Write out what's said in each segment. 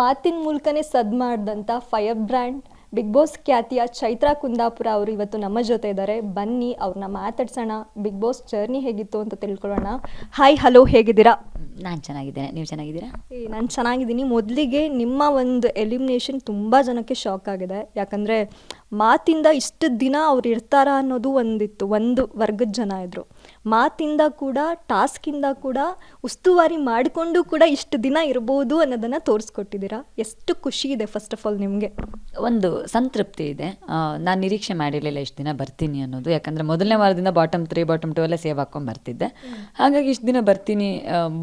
ಮಾತಿನ ಮೂಲಕನೇ ಸದ್ ಮಾಡಿದಂಥ ಫೈರ್ ಬ್ರ್ಯಾಂಡ್ ಬಿಗ್ ಬಾಸ್ ಖ್ಯಾತಿಯ ಚೈತ್ರಾ ಕುಂದಾಪುರ ಅವರು ಇವತ್ತು ನಮ್ಮ ಜೊತೆ ಇದ್ದಾರೆ ಬನ್ನಿ ಅವ್ರನ್ನ ಮಾತಾಡ್ಸೋಣ. ಬಿಗ್ ಬಾಸ್ ಜರ್ನಿ ಹೇಗಿತ್ತು ಅಂತ ತಿಳ್ಕೊಳ್ಳೋಣ. ಹಾಯ್ ಹಲೋ ಹೇಗಿದ್ದೀರಾ? ನಾನು ಚೆನ್ನಾಗಿದ್ದೇನೆ. ನೀವು ಚೆನ್ನಾಗಿದ್ದೀರಾ? ನಾನು ಚೆನ್ನಾಗಿದ್ದೀನಿ. ಮೊದಲಿಗೆ ನಿಮ್ಮ ಒಂದು ಎಲಿಮಿನೇಷನ್ ತುಂಬ ಜನಕ್ಕೆ ಶಾಕ್ ಆಗಿದೆ. ಯಾಕಂದರೆ ಮಾತಿಂದ ಇಷ್ಟು ದಿನ ಅವ್ರು ಇರ್ತಾರ ಅನ್ನೋದು ಒಂದಿತ್ತು ಒಂದು ವರ್ಗದ ಜನ ಇದ್ದರು ಮಾತಿಂದ ಕೂಡ ಟಾಸ್ಕಿಂದ ಕೂಡ ಉಸ್ತುವಾರಿ ಮಾಡಿಕೊಂಡು ಕೂಡ ಇಷ್ಟು ದಿನ ಇರ್ಬೋದು ಅನ್ನೋದನ್ನು ತೋರಿಸ್ಕೊಟ್ಟಿದ್ದೀರಾ? ಎಷ್ಟು ಖುಷಿ ಇದೆ ಫಸ್ಟ್ ಆಫ್ ಆಲ್ ನಿಮಗೆ? ಒಂದು ಸಂತೃಪ್ತಿ ಇದೆ. ನಾನು ನಿರೀಕ್ಷೆ ಮಾಡಿರಲಿಲ್ಲ ಇಷ್ಟು ದಿನ ಬರ್ತೀನಿ ಅನ್ನೋದು. ಯಾಕಂದರೆ ಮೊದಲನೇ ವಾರದಿಂದ ಬಾಟಮ್ ತ್ರೀ ಬಾಟಮ್ ಟು ಎಲ್ಲ ಸೇವ್ ಹಾಕ್ಕೊಂಡು ಬರ್ತಿದ್ದೆ. ಹಾಗಾಗಿ ಇಷ್ಟು ದಿನ ಬರ್ತೀನಿ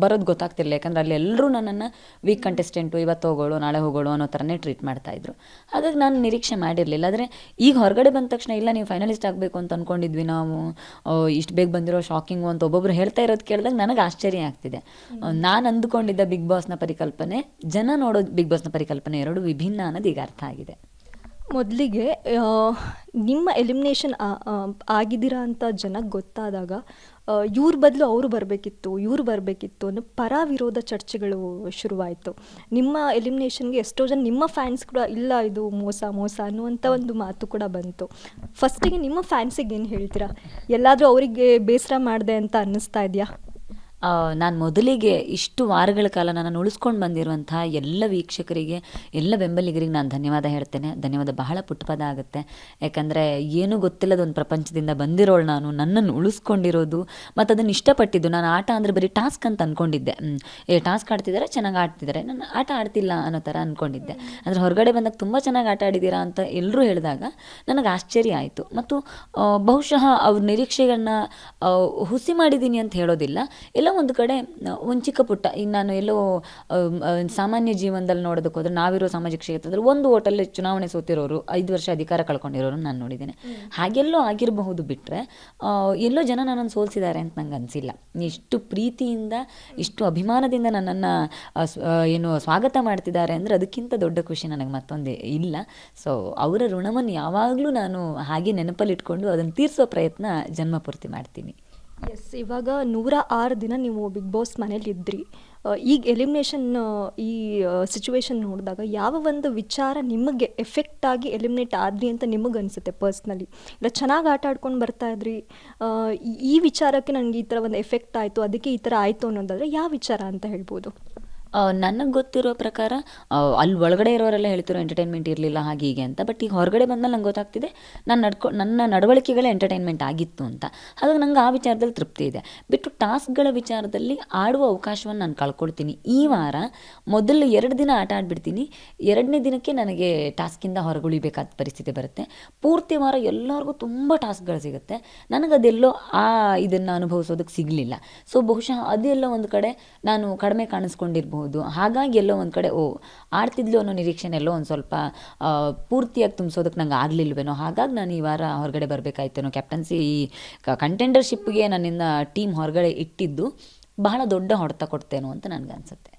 ಬರೋದು ಗೊತ್ತಾಗ್ತಿರಲಿಲ್ಲ. ಯಾಕಂದರೆ ಅಲ್ಲಿ ಎಲ್ಲರೂ ನನ್ನನ್ನು ವೀಕ್ ಕಂಟೆಸ್ಟೆಂಟು ಇವತ್ತು ಹೋಗೋಳು ನಾಳೆ ಹೋಗೋಳು ಅನ್ನೋ ಥರನೇ ಟ್ರೀಟ್ ಮಾಡ್ತಾಯಿದ್ರು ಹಾಗಾಗಿ ನಾನು ನಿರೀಕ್ಷೆ ಮಾಡಿರಲಿಲ್ಲ. ಆದರೆ ಈಗ ಹೊರಗಡೆ ಬಂದ ತಕ್ಷಣ ಇಲ್ಲ ನೀವು ಫೈನಲಿಸ್ಟ್ ಆಗಬೇಕು ಅಂತ ಅಂದ್ಕೊಂಡಿದ್ವಿ ನಾವು. ಇಷ್ಟು ಬೇಗ ಬಂದಿರೋ ಶಾಕಿಂಗು ಅಂತ ಒಬ್ಬೊಬ್ರು ಹೇಳ್ತಾ ಇರೋದು ಕೇಳಿದಾಗ ನನಗೆ ಆಶ್ಚರ್ಯ ಆಗ್ತಿದೆ. ನಾನು ಅಂದುಕೊಂಡಿದ್ದ ಬಿಗ್ ಬಾಸ್ನ ಪರಿಕಲ್ಪನೆ ಜನ ನೋಡೋ ಬಿಗ್ ಬಾಸ್ನ ಪರಿಕಲ್ಪನೆ ಎರಡು ವಿಭಿನ್ನ ಅನ್ನೋದು ಈಗ ಅರ್ಥ ಆಗಿದೆ. ಮೊದಲಿಗೆ ನಿಮ್ಮ ಎಲಿಮಿನೇಷನ್ ಆಗಿದ್ದೀರಾ ಅಂತ ಜನಕ್ಕೆ ಗೊತ್ತಾದಾಗ ಇವ್ರ ಬದಲು ಅವರು ಬರಬೇಕಿತ್ತು, ಇವ್ರು ಬರಬೇಕಿತ್ತು ಅನ್ನೋ ಪರ ವಿರೋಧ ಚರ್ಚೆಗಳು ಶುರುವಾಯಿತು. ನಿಮ್ಮ ಎಲಿಮಿನೇಷನ್ಗೆ ಎಷ್ಟೋ ಜನ ನಿಮ್ಮ ಫ್ಯಾನ್ಸ್ ಕೂಡ ಇಲ್ಲ ಇದು ಮೋಸ ಮೋಸ ಅನ್ನುವಂಥ ಒಂದು ಮಾತು ಕೂಡ ಬಂತು. ಫಸ್ಟಿಗೆ ನಿಮ್ಮ ಫ್ಯಾನ್ಸಿಗೆ ಏನು ಹೇಳ್ತೀರಾ? ಎಲ್ಲಾದರೂ ಅವರಿಗೆ ಬೇಸರ ಮಾಡಿದೆ ಅಂತ ಅನ್ನಿಸ್ತಾ ಇದೆಯಾ? ನಾನು ಮೊದಲಿಗೆ ಇಷ್ಟು ವಾರಗಳ ಕಾಲ ನನ್ನನ್ನು ಉಳಿಸ್ಕೊಂಡು ಬಂದಿರುವಂತಹ ಎಲ್ಲ ವೀಕ್ಷಕರಿಗೆ, ಎಲ್ಲ ಬೆಂಬಲಿಗರಿಗೆ ನಾನು ಧನ್ಯವಾದ ಹೇಳ್ತೇನೆ. ಧನ್ಯವಾದ ಬಹಳ ಪುಟ್ಟಪದ ಆಗುತ್ತೆ. ಯಾಕಂದರೆ ಏನೂ ಗೊತ್ತಿಲ್ಲದ ಒಂದು ಪ್ರಪಂಚದಿಂದ ಬಂದಿರೋಳು ನಾನು. ನನ್ನನ್ನು ಉಳಿಸ್ಕೊಂಡಿರೋದು ಮತ್ತು ಅದನ್ನು ಇಷ್ಟಪಟ್ಟಿದ್ದು ನಾನು ಆಟ ಅಂದರೆ ಬರೀ ಟಾಸ್ಕ್ ಅಂತ ಅಂದ್ಕೊಂಡಿದ್ದೆ. ಏ, ಟಾಸ್ಕ್ ಆಡ್ತಿದ್ದಾರೆ ಚೆನ್ನಾಗಿ ಆಡ್ತಿದ್ದಾರೆ ನಾನು ಆಟ ಆಡ್ತಿಲ್ಲ ಅನ್ನೋ ಥರ ಅಂದ್ಕೊಂಡಿದ್ದೆ ಅಂದರೆ ಹೊರಗಡೆ ಬಂದಾಗ ತುಂಬ ಚೆನ್ನಾಗಿ ಆಟ ಆಡಿದ್ದೀರಾ ಅಂತ ಎಲ್ಲರೂ ಹೇಳಿದಾಗ ನನಗೆ ಆಶ್ಚರ್ಯ ಆಯಿತು. ಮತ್ತು ಬಹುಶಃ ಅವ್ರ ನಿರೀಕ್ಷೆಗಳನ್ನ ಹುಸಿ ಮಾಡಿದ್ದೀನಿ ಅಂತ ಹೇಳೋದಿಲ್ಲ. ಎಲ್ಲೋ ಒಂದು ಕಡೆ ಒಂದು ಚಿಕ್ಕ ಪುಟ್ಟ. ಈಗ ನಾನು ಎಲ್ಲೋ ಸಾಮಾನ್ಯ ಜೀವನದಲ್ಲಿ ನೋಡೋದಕ್ಕೆ ಹೋದ್ರೆ ನಾವಿರೋ ಸಾಮಾಜಿಕ ಕ್ಷೇತ್ರದಲ್ಲಿ ಒಂದು ಓಟಲ್ಲಿ ಚುನಾವಣೆ ಸೋತಿರೋರು ಐದು ವರ್ಷ ಅಧಿಕಾರ ಕಳ್ಕೊಂಡಿರೋರು ನಾನು ನೋಡಿದ್ದೇನೆ. ಹಾಗೆಲ್ಲೋ ಆಗಿರಬಹುದು ಬಿಟ್ಟರೆ ಎಲ್ಲೋ ಜನ ನನ್ನನ್ನು ಸೋಲಿಸಿದ್ದಾರೆ ಅಂತ ನಂಗೆ ಅನಿಸಿಲ್ಲ. ಇಷ್ಟು ಪ್ರೀತಿಯಿಂದ ಇಷ್ಟು ಅಭಿಮಾನದಿಂದ ನನ್ನನ್ನು ಏನು ಸ್ವಾಗತ ಮಾಡ್ತಿದ್ದಾರೆ ಅಂದರೆ ಅದಕ್ಕಿಂತ ದೊಡ್ಡ ಖುಷಿ ನನಗೆ ಮತ್ತೊಂದು ಇಲ್ಲ. ಸೊ ಅವರ ಋಣವನ್ನು ಯಾವಾಗಲೂ ನಾನು ಹಾಗೆ ನೆನಪಲ್ಲಿಟ್ಕೊಂಡು ಅದನ್ನು ತೀರಿಸೋ ಪ್ರಯತ್ನ ಜನ್ಮಪೂರ್ತಿ ಮಾಡ್ತೀನಿ. ಎಸ್ ಇವಾಗ ನೂರ ಆರು ದಿನ ನೀವು ಬಿಗ್ ಬಾಸ್ ಮನೇಲಿ ಇದ್ರಿ. ಈಗ ಎಲಿಮಿನೇಷನ್ ಈ ಸಿಚುವೇಶನ್ ನೋಡಿದಾಗ ಯಾವ ಒಂದು ವಿಚಾರ ನಿಮಗೆ ಎಫೆಕ್ಟ್ ಆಗಿ ಎಲಿಮಿನೇಟ್ ಆದ್ರಿ ಅಂತ ನಿಮಗೆ ಅನಿಸುತ್ತೆ ಪರ್ಸ್ನಲಿ ಇಲ್ಲ ಚೆನ್ನಾಗಿ ಆಟ ಆಡ್ಕೊಂಡು ಬರ್ತಾ ಇದ್ರಿ? ಈ- ವಿಚಾರಕ್ಕೆ ನನಗೆ ಈ ಥರ ಒಂದು ಎಫೆಕ್ಟ್ ಆಯಿತು, ಅದಕ್ಕೆ ಈ ಥರ ಆಯಿತು ಅನ್ನೋದಾದರೆ ಯಾವ ವಿಚಾರ ಅಂತ ಹೇಳ್ಬೋದು? ನನಗೆ ಗೊತ್ತಿರೋ ಪ್ರಕಾರ ಅಲ್ಲಿ ಒಳಗಡೆ ಇರೋರೆಲ್ಲ ಹೇಳ್ತಿರೋ ಎಂಟರ್ಟೈನ್ಮೆಂಟ್ ಇರಲಿಲ್ಲ ಹಾಗೆ ಹೀಗೆ ಅಂತ. ಬಟ್ ಈಗ ಹೊರಗಡೆ ಬಂದಮೇಲೆ ನಂಗೆ ಗೊತ್ತಾಗ್ತಿದೆ, ನಾನು ನಡ್ಕೊ, ನನ್ನ ನಡವಳಿಕೆಗಳೇ ಎಂಟರ್ಟೈನ್ಮೆಂಟ್ ಆಗಿತ್ತು ಅಂತ. ಹಾಗಾಗಿ ನಂಗೆ ಆ ವಿಚಾರದಲ್ಲಿ ತೃಪ್ತಿ ಇದೆ. ಬಿಟ್ಟು ಟಾಸ್ಕ್ಗಳ ವಿಚಾರದಲ್ಲಿ ಆಡುವ ಅವಕಾಶವನ್ನು ನಾನು ಕಳ್ಕೊಳ್ತೀನಿ. ಈ ವಾರ ಮೊದಲು ಎರಡು ದಿನ ಆಟ ಆಡ್ಬಿಡ್ತೀನಿ. ಎರಡನೇ ದಿನಕ್ಕೆ ನನಗೆ ಟಾಸ್ಕಿಂದ ಹೊರಗುಳಿಬೇಕಾದ ಪರಿಸ್ಥಿತಿ ಬರುತ್ತೆ. ಪೂರ್ತಿ ವಾರ ಎಲ್ಲರಿಗೂ ತುಂಬ ಟಾಸ್ಕ್ಗಳು ಸಿಗುತ್ತೆ. ನನಗದೆಲ್ಲೋ ಆ ಇದನ್ನು ಅನುಭವಿಸೋದಕ್ಕೆ ಸಿಗಲಿಲ್ಲ. ಸೊ ಬಹುಶಃ ಅದೆಲ್ಲೋ ಒಂದು ಕಡೆ ನಾನು ಕಡಿಮೆ ಕಾಣಿಸ್ಕೊಂಡಿರ್ಬೋದು. ಹಾಗಾಗಿ ಎಲ್ಲೋ ಒಂದು ಕಡೆ, ಓ, ಆಡ್ತಿದ್ಲು ಅನ್ನೋ ನಿರೀಕ್ಷೆನ ಎಲ್ಲೋ ಒಂದು ಸ್ವಲ್ಪ ಪೂರ್ತಿಯಾಗಿ ತುಂಬಿಸೋದಕ್ಕೆ ನಂಗೆ ಆಗಲಿಲ್ವೇನೋ. ಹಾಗಾಗಿ ನಾನು ಈ ವಾರ ಹೊರಗಡೆ ಬರಬೇಕಾಯ್ತೇನೋ. ಕ್ಯಾಪ್ಟನ್ಸಿ ಈ ಕಂಟೆಂಡರ್ಶಿಪ್ಗೆ ನನ್ನಿಂದ ಟೀಮ್ ಹೊರಗಡೆ ಇಟ್ಟಿದ್ದು, ಬಹಳ ದೊಡ್ಡ ಹೊಡೆತ ಕೊಡ್ತೇನೋ ಅಂತ ನನಗೆ ಅನಿಸುತ್ತೆ.